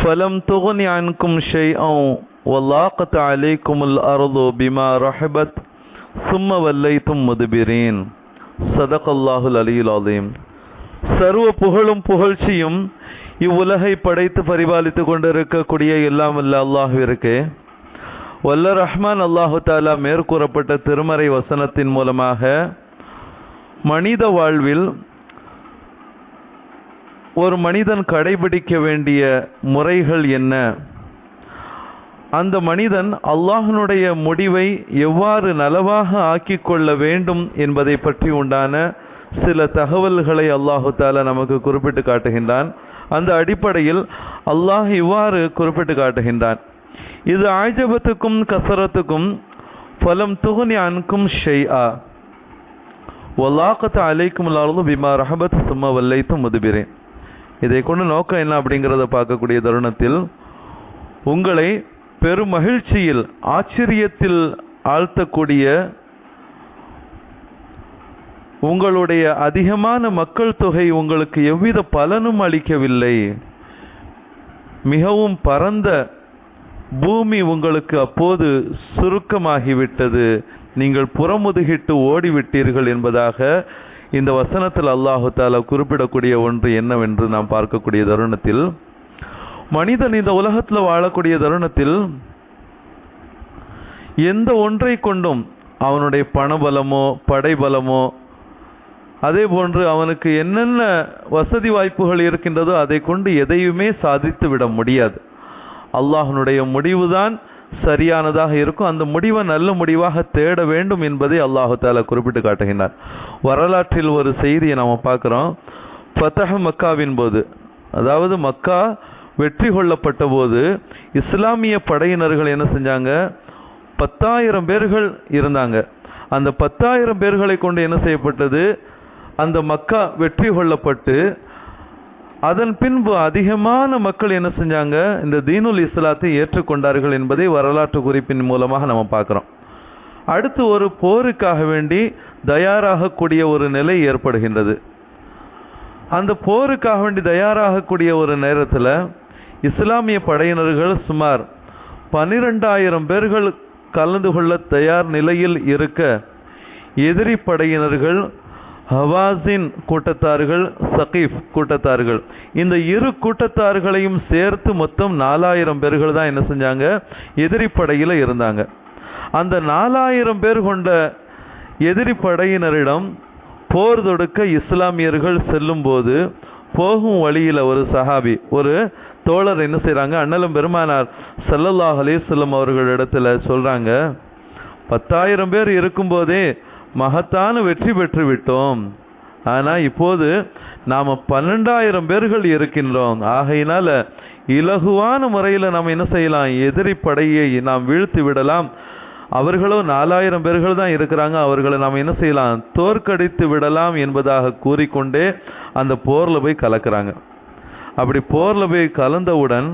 فلم تغن عنكم شيئا ولاقت عليكم الأرض بما رحبت ثم وليتم مدبرين صدق الله العلي العظيم சர்வ புகழும் புகழ்ச்சியும் இவ்வுலகை படைத்து பரிபாலித்து கொண்டிருக்கக்கூடிய எல்லாம் வல்ல அல்லாஹுவிற்கு வல்ல ரஹ்மான் அல்லாஹு தாலா மேற்கூறப்பட்ட திருமறை வசனத்தின் மூலமாக மனித வாழ்வில் ஒரு மனிதன் கடைபிடிக்க வேண்டிய முறைகள் என்ன? அந்த மனிதன் அல்லாஹனுடைய முடிவை எவ்வாறு நலவாக ஆக்கிக் கொள்ள வேண்டும் என்பதை பற்றி உண்டான சில தகவல்களை அல்லாஹு தாலா நமக்கு குறிப்பிட்டு காட்டுகின்றான். அந்த அடிப்படையில் அல்லாஹ் இவ்வாறு குறிப்பிட்டு காட்டுகின்றான். இது ஆஜபத்துக்கும் கசரத்துக்கும் பலம் துகுனி அன்கும் ஷெய்ஆ ஒல்லாக்கத்து அலைக்கும் இல்லாததும் பிமா ரஹபத் சும்மா வல்லைத்தும் முதுபிரேன். இதை கொண்டு நோக்கம் என்ன அப்படிங்கிறத பார்க்கக்கூடிய தருணத்தில் உங்களை பெரும் மகிழ்ச்சியில் ஆச்சரியத்தில் ஆழ்த்தக்கூடிய உங்களுடைய அதிகமான மக்கள் தொகை உங்களுக்கு எவ்வித பலனும் அளிக்கவில்லை. மிகவும் பரந்த பூமி உங்களுக்கு அப்போது சுருக்கமாகிவிட்டது. நீங்கள் புறமுதுகிட்டு ஓடிவிட்டீர்கள் என்பதாக இந்த வசனத்தில் அல்லாஹு தாலா குறிப்பிடக்கூடிய ஒன்று என்னவென்று நாம் பார்க்கக்கூடிய தருணத்தில் மனிதன் இந்த உலகத்தில் வாழக்கூடிய தருணத்தில் எந்த ஒன்றை கொண்டும் அவனுடைய பணபலமோ படைபலமோ அதே போன்று அவனுக்கு என்னென்ன வசதி வாய்ப்புகள் இருக்கின்றதோ அதை கொண்டு எதையுமே சாதித்து விட முடியாது. அல்லாஹனுடைய முடிவுதான் சரியானதாக இருக்கும். அந்த முடிவை நல்ல முடிவாக தேட வேண்டும் என்பதை அல்லாஹு தாலா குறிப்பிட்டு காட்டுகின்றார். வரலாற்றில் ஒரு செய்தியை நாம் பார்க்குறோம். ஃபத்தஹ மக்காவின் போது அதாவது மக்கா வெற்றி கொள்ளப்பட்ட போது இஸ்லாமிய படையினர்கள் என்ன செஞ்சாங்க? பத்தாயிரம் பேர்கள் இருந்தாங்க. அந்த பத்தாயிரம் பேர்களை கொண்டு என்ன செய்யப்பட்டது? அந்த மக்கா வெற்றி கொள்ளப்பட்டு அதன் பின்பு அதிகமான மக்கள் என்ன செஞ்சாங்க? இந்த தீனுல் இஸ்லாத்தை ஏற்றுக்கொண்டார்கள் என்பதை வரலாற்று குறிப்பின் மூலமாக நம்ம பார்க்குறோம். அடுத்து ஒரு போருக்காக வேண்டி தயாராகக்கூடிய ஒரு நிலை ஏற்படுகின்றது. அந்த போருக்காக வேண்டி தயாராகக்கூடிய ஒரு நேரத்தில் இஸ்லாமிய படையினர்கள் சுமார் பனிரெண்டாயிரம் பேர்கள் கலந்து கொள்ள தயார் நிலையில் இருக்க எதிரி படையினர்கள் ஹவாசின் கூட்டத்தார்கள் சகீஃப் கூட்டத்தார்கள். இந்த இரு கூட்டத்தார்களையும் சேர்த்து மொத்தம் நாலாயிரம் பேர்கள் தான் என்ன செஞ்சாங்க? எதிரிப்படையில் இருந்தாங்க. அந்த நாலாயிரம் பேர் கொண்ட எதிரிப்படையினரிடம் போர் தொடுக்க இஸ்லாமியர்கள் செல்லும்போது போகும் வழியில் ஒரு சஹாபி ஒரு தோழர் என்ன செய்கிறாங்க அண்ணலும் பெருமானார் சல்லல்லாஹ் செல்லும் அவர்களிடத்தில் சொல்கிறாங்க பத்தாயிரம் பேர் இருக்கும்போதே மகத்தான வெற்றி பெற்று விட்டோம் ஆனால் இப்போது நாம் பன்னெண்டாயிரம் பேர்கள் இருக்கின்றோம். ஆகையினால இலகுவான முறையில் நாம் என்ன செய்யலாம்? எதிரி படையை நாம் வீழ்த்தி விடலாம். அவர்களும் நாலாயிரம் பேர்கள் தான் இருக்கிறாங்க. அவர்களை நாம் என்ன செய்யலாம்? தோற்கடித்து விடலாம் என்பதாக கூறிக்கொண்டே அந்த போரில் போய் கலக்கிறாங்க. அப்படி போரில் போய் கலந்தவுடன்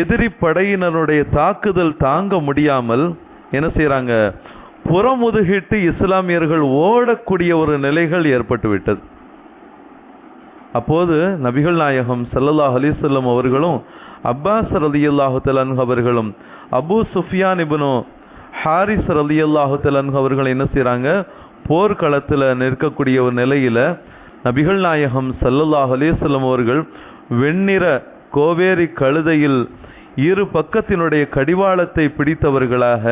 எதிரி படையினருடைய தாக்குதல் தாங்க முடியாமல் என்ன செய்கிறாங்க புறமுதுகிட்டு இஸ்லாமியர்கள் ஓடக்கூடிய ஒரு நிலைகள் ஏற்பட்டுவிட்டது. அப்போது நபிகள் நாயகம் சல்லல்லாஹ் அலிசல்லம் அவர்களும் அப்பாஸ் ரலி அல்லாஹு அவர்களும் அபு சுஃபியான் இபனு ஹாரிஸ் ரலி அல்லாஹு அவர்கள் என்ன செய்கிறாங்க போர்க்களத்தில் நிற்கக்கூடிய ஒரு நிலையில் நபிகள் நாயகம் சல்லல்லாஹ் அலிசல்லம் அவர்கள் வெண்ணிற கோவேரி கழுதையில் இரு பக்கத்தினுடைய கடிவாளத்தை பிடித்தவர்களாக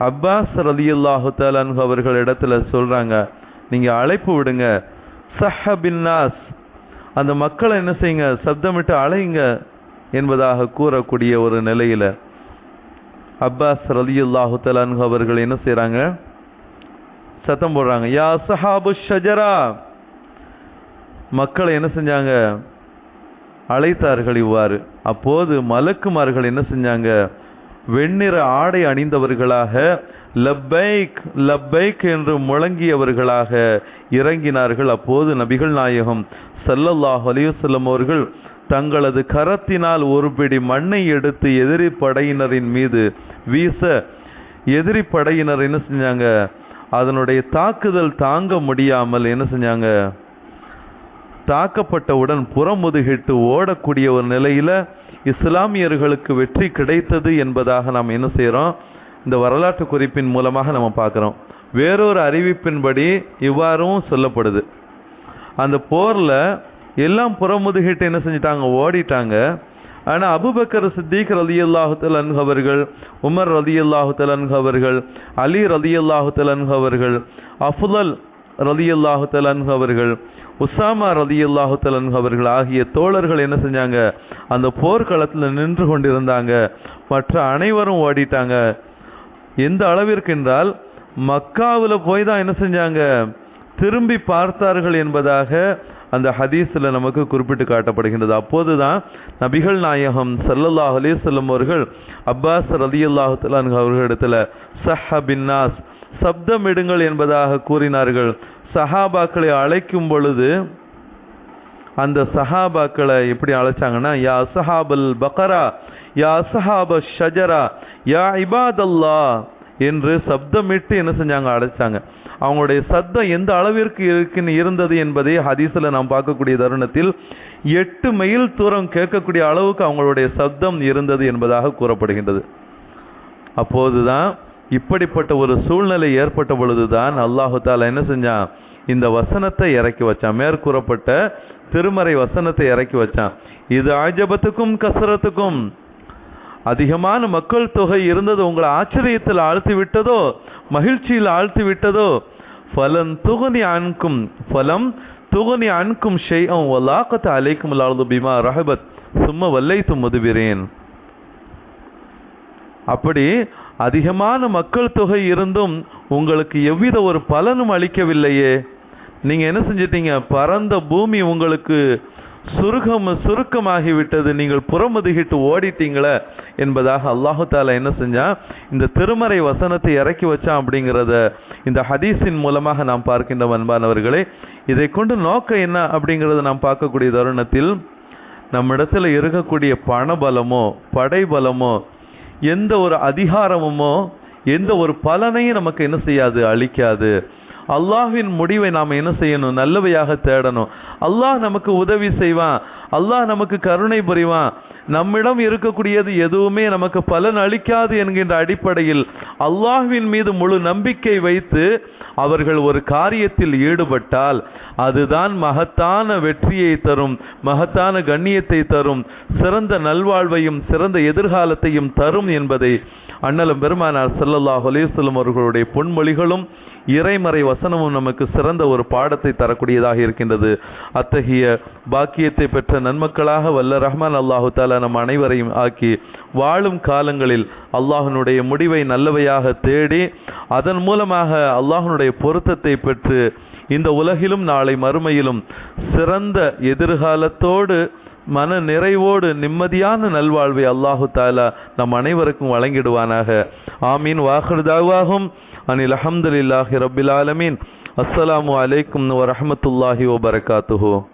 அப்பாஸ் ரலியுல்லாஹு தாலான்ஹு அவர்கள் இடத்துல சொல்கிறாங்க நீங்கள் அழைப்பு விடுங்க. சஹ பின்னாஸ். அந்த மக்களை என்ன செய்யுங்க? சப்தமிட்டு அழையுங்க என்பதாக கூறக்கூடிய ஒரு நிலையில் அப்பாஸ் ரலியுல்லாஹு அல்லாஹு அவர்கள் என்ன செய்கிறாங்க சத்தம் போடுறாங்க. யா சஹாபு ஷஜரா. மக்களை என்ன செஞ்சாங்க? அழைத்தார்கள் இவ்வாறு. அப்போது மலக்குமார்கள் என்ன செஞ்சாங்க? வெண்ணிற ஆடை அணிந்தவர்களாக லப்பைக் லப்பைக் என்று முழங்கியவர்களாக இறங்கினார்கள். அப்போது நபிகள் நாயகம் சல்லல்லாஹ் அலிவசல்லம் அவர்கள் தங்களது கரத்தினால் ஒரு பிடி மண்ணை எடுத்து எதிரி படையினரின் மீது வீச எதிரி படையினர் என்ன செஞ்சாங்க? அதனுடைய தாக்குதல் தாங்க முடியாமல் என்ன செஞ்சாங்க? தாக்கப்பட்டவுடன் புறமுதுகிட்டு ஓடக்கூடிய ஒரு நிலையில் இஸ்லாமியர்களுக்கு வெற்றி கிடைத்தது என்பதாக நாம் என்ன செய்கிறோம் இந்த வரலாற்று குறிப்பின் மூலமாக நம்ம பார்க்குறோம். வேறொரு அறிவிப்பின்படி இவ்வாறும் சொல்லப்படுது. அந்த போரில் எல்லாம் புறமுதுகிட்டு என்ன செஞ்சிட்டாங்க? ஓடிட்டாங்க. ஆனால் அபுபக்கர் சித்திக் ரதி தஆலா அவர்கள் உமர் ரதி தஆலா அவர்கள் அலி ரலியல்லாஹு தஆலா அவர்கள் அஃதல் ரலியல்லாஹு தஆலா அவர்கள் உசாமா ரலியல்லாஹு தலன்ஹு அவர்கள் ஆகிய தோழர்கள் என்ன செஞ்சாங்க? அந்த போர்க்களத்தில் நின்று கொண்டிருந்தாங்க. மற்ற அனைவரும் ஓடிட்டாங்க. எந்த அளவிற்கு என்றால் மக்காவில் போய் தான் என்ன செஞ்சாங்க? திரும்பி பார்த்தார்கள் என்பதாக அந்த ஹதீஸில் நமக்கு குறிப்பிட்டு காட்டப்படுகின்றது. அப்போது தான் நபிகள் நாயகம் சல்லல்லாஹ் அலி வஸல்லம் அவர்கள் அப்பாஸ் ரலியல்லாஹு அல்லாஹு அவர்களிடத்தில் சஹ பின்னாஸ் சப்தமிடுங்கள் என்பதாக கூறினார்கள். சஹாபாக்களை அழைக்கும் பொழுது அந்த சஹாபாக்களை எப்படி அழைச்சாங்கன்னா யா அசஹாபல் பக்கரா யா அஸ்ஹாப ஷஜரா யா இபாதல்லா என்று சப்தமிட்டு என்ன செஞ்சாங்க? அழைச்சாங்க. அவங்களுடைய சத்தம் எந்த அளவிற்கு இருக்குன்னு இருந்தது என்பதை ஹதீஸில் நாம் பார்க்கக்கூடிய தருணத்தில் எட்டு மைல் தூரம் கேட்கக்கூடிய அளவுக்கு அவங்களுடைய சப்தம் இருந்தது என்பதாக கூறப்படுகின்றது. அப்போதுதான் இப்படிப்பட்ட ஒரு சூழ்நிலை ஏற்பட்ட பொழுதுதான் அல்லாஹு தாலா என்ன செஞ்சான்? இந்த வசனத்தை இறக்கி வச்சான். மேற்கூறப்பட்ட திருமறை வசனத்தை இறக்கி வச்சான். இது ஆஜபத்துக்கும் கசரத்துக்கும். அதிகமான மக்கள் தொகை இருந்தது உங்களை ஆச்சரியத்தில் ஆழ்த்தி விட்டதோ? மகிழ்ச்சியில் ஆழ்த்தி விட்டதோ? ஃபலன் துகுனி அன்கும் ஃபலம் துகுனி அன்கும் ஷெய்அம் வலாக்கத் அலைக்கும் அல்லாஹு பிமா ரஹபத். சும்மா வல்லை முதுபிரேன் அப்படி அதிகமான மக்கள் தொகை இருந்தும் உங்களுக்கு எவ்வித ஒரு பலனும் அளிக்கவில்லையே. நீங்க என்ன செஞ்சிட்டீங்க? பரந்த பூமி உங்களுக்கு சுருக்கம் சுருக்கமாகி விட்டது நீங்கள் புறமுதுகிட்டு ஓடிட்டீங்களே என்பதாக அல்லாஹு தாலா என்ன செஞ்சா இந்த திருமறை வசனத்தை இறக்கி வச்சான் அப்படிங்கிறத இந்த ஹதீஸின் மூலமாக நாம் பார்க்கின்ற அன்பானவர்களே. இதை கொண்டு நோக்கம் என்ன அப்படிங்கிறத நாம் பார்க்கக்கூடிய தருணத்தில் நம்மிடத்தில் இருக்கக்கூடிய பணபலமோ படைபலமோ எந்த ஒரு அதிகாரமுமோ எந்த ஒரு பலனையும் நமக்கு என்ன செய்யாது? அளிக்காது. அல்லாஹின் முடிவை நாம் என்ன செய்யணும்? நல்லவையாக தேடணும். அல்லாஹ் நமக்கு உதவி செய்வான். அல்லாஹ் நமக்கு கருணை புரிவான். நம்மிடம் இருக்கக்கூடியது எதுவுமே நமக்கு பலன் அளிக்காது என்கின்ற அடிப்படையில் அல்லாஹ்வின் மீது முழு நம்பிக்கை வைத்து அவர்கள் ஒரு காரியத்தில் ஈடுபட்டால் அதுதான் மகத்தான வெற்றியை தரும் மகத்தான கண்ணியத்தை தரும் சிறந்த நல்வாழ்வையும் சிறந்த எதிர்காலத்தையும் தரும் என்பதை அண்ணலும் பெருமானார் ஸல்லல்லாஹு அலைஹி அவர்களுடைய பொன்மொழிகளும் இறைமறை வசனமும் நமக்கு சிறந்த ஒரு பாடத்தை தரக்கூடியதாக இருக்கின்றது. அத்தகைய பாக்கியத்தை பெற்ற நன்மக்களாக வல்ல ரஹ்மான் அல்லாஹு தாலா நம் அனைவரையும் ஆக்கி வாழும் காலங்களில் அல்லாஹனுடைய முடிவை நல்லவையாக தேடி அதன் மூலமாக அல்லாஹனுடைய பொருத்தத்தை பெற்று இந்த உலகிலும் நாளை மறுமையிலும் சிறந்த எதிர்காலத்தோடு மன நிறைவோடு நிம்மதியான நல்வாழ்வை அல்லாஹு தாலா நம் அனைவருக்கும் வழங்கிடுவானாக. ஆமீன். வாஹிருதாவாகும் அனில் அஹமதுல்லாஹி ரபில் ஆலமீன். அஸ்ஸலாமு அலைக்கும் வரஹமத்துல்லாஹி வபரகாத்துஹு.